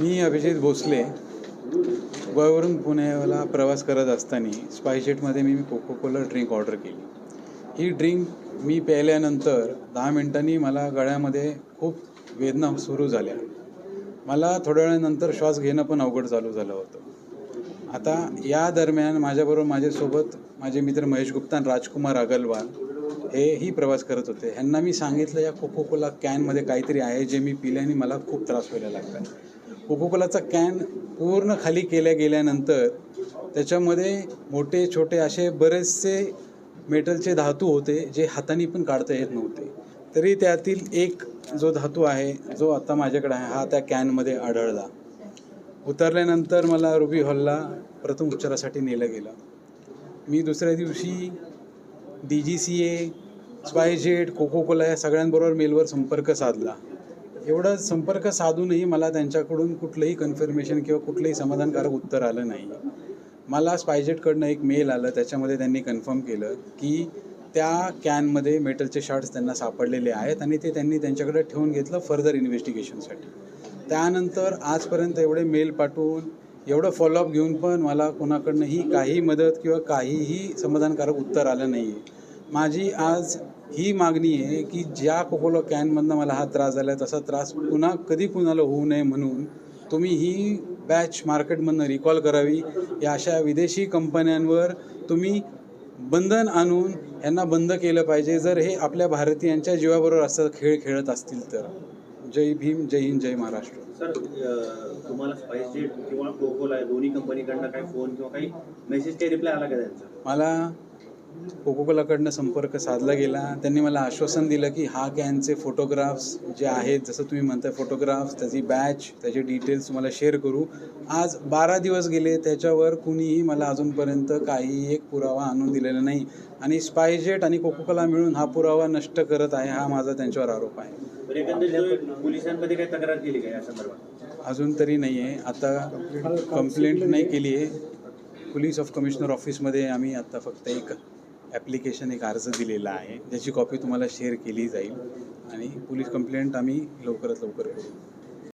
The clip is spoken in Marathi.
मी अभिजित भोसले. गोव्यावरून पुण्याला प्रवास करत असताना स्पायजेटमध्ये मी कोको कोला ड्रिंक ऑर्डर केली. ही ड्रिंक मी प्यायल्यानंतर दहा मिनिटांनी मला गळ्यामध्ये खूप वेदना सुरू झाल्या. मला थोड्या वेळानंतर श्वास घेणं पण अवघड चालू झालं होतं. आता या दरम्यान माझ्याबरोबर माझ्यासोबत माझे मित्र महेश गुप्ता आणि राजकुमार अगरवाल हेही प्रवास करत होते. ह्यांना मी सांगितलं या कोको कोला कॅनमध्ये काहीतरी आहे जे मी पिल्याने मला खूप त्रास व्हायला लागला. कोको कोलाचा कॅन पूर्ण खाली केल्या गेल्यानंतर त्याच्यामध्ये मोठे छोटे असे बरेचसे मेटलचे धातू होते जे हाताने पण काढता येत नव्हते. तरी त्यातील एक जो धातू आहे जो आता माझ्याकडे आहे हा त्या कॅनमध्ये आढळला. उतरल्यानंतर मला रुबी हॉलला प्रथम उपचारासाठी नेलं गेलं. मी दुसऱ्या दिवशी D G C A SpiceJet coca cola या सगळ्यांबरोबर मेलवर संपर्क साधला. एवढा संपर्क साधूनही मला त्यांच्याकडून कुठलंही कन्फर्मेशन किंवा कुठलंही समाधानकारक उत्तर आलं नाही. मला स्पायजेटकडनं एक मेल आलं त्याच्यामध्ये त्यांनी कन्फर्म केलं की त्या कॅनमध्ये मेटलचे शॉर्ट्स त्यांना सापडलेले आहेत आणि ते त्यांनी त्यांच्याकडे ठेवून घेतलं फर्दर इन्व्हेस्टिगेशनसाठी त्यानंतर आजपर्यंत एवढे मेल पाठवून एवढं फॉलोअप घेऊन पण मला कोणाकडनंही काही मदत किंवा काहीही समाधानकारक उत्तर आलं नाही आहे माझी आज ही मागणी आहे की ज्या कोकोलो कॅनमधनं मला हा त्रास झाला आहे तसा त्रास पुन्हा कधी कुणाला होऊ नये म्हणून तुम्ही ही बॅच मार्केटमधनं रिकॉल करावी. या अशा विदेशी कंपन्यांवर तुम्ही बंधन आणून यांना बंद केलं पाहिजे. जर हे आपल्या भारतीयांच्या जीवाबरोबर असं खेळ खेळत असतील तर. जय भीम जय हिंद जय महाराष्ट्र. सर तुम्हाला स्पाइस जेट किंवा कोकोला दोन्ही कंपनीकडनं काही फोन किंवा काही मेसेज काही रिप्लाय आला का त्यांचा? मला कोकोकोलाकडनं संपर्क साधला गेला. त्यांनी मला आश्वासन दिलं की हा कॅनचे फोटोग्राफ्स जे आहेत जसं तुम्ही म्हणताय फोटोग्राफ्स त्याची बॅच त्याचे डिटेल्स तुम्हाला शेअर करू. आज बारा दिवस गेले त्याच्यावर कुणीही मला अजूनपर्यंत काही एक पुरावा आणून दिलेला नाही. आणि स्पायजेट आणि कोकोकोला मिळून हा पुरावा नष्ट करत आहे हा माझा त्यांच्यावर आरोप आहे. तर एकंदरीत पोलिसांमध्ये काही तक्रार केली का या संदर्भात? अजून तरी नाही आहे आता कंप्लेंट नाही केली आहे पोलीस ऑफ कमिशनर ऑफिसमध्ये आम्ही आता फक्त एक ॲप्लिकेशन एक अर्ज दिलेला आहे ज्याची कॉपी तुम्हाला शेअर केली जाईल. आणि पोलीस कंप्लेंट आम्ही लवकरात लवकर करू.